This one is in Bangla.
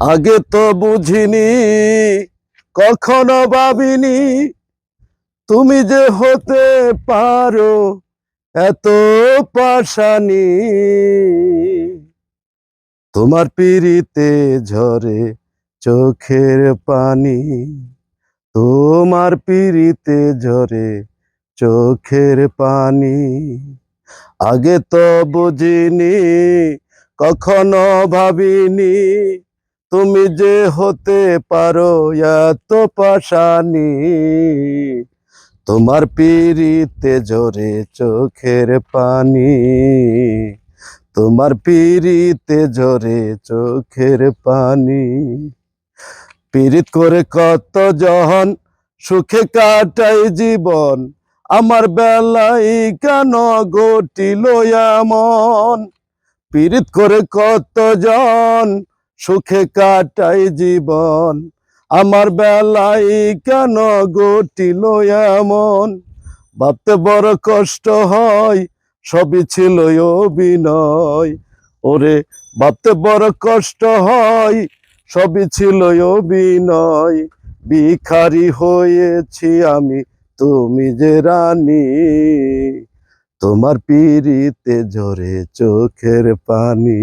আগে তো বুঝিনি, কখনো ভাবিনি। তুমি যে হতে পারো এত পাশানি। তোমার পিড়িতে ঝরে চোখের পানি। তোমার পিড়িতে ঝরে চোখের পানি। আগে তো বুঝিনি, কখনো ভাবিনি। তুমি যে হতে পারো এত পাশানি, তোমার পিড়িতে জোরে চোখের পানি, তোমার পিড়িতে জোরে চোখের পানি। পীড়িত করে কত জহন সুখে কাটাই জীবন, আমার বেলাই কেন ঘটিল এমন? পীড়িত করে কত জন সুখে কাটাই জীবন। আমার বেলাই কেন ঘটিল এমন? ভাবতে বড় কষ্ট হয়, সবই ছিল অভিনয়। ওরে, ভাবতে বড় কষ্ট হয়, সবই ছিল অভিনয়। ভিখারি হয়েছি আমি, তুমি যে রানী। তোমার পিড়িতে ঝরে চোখের পানি।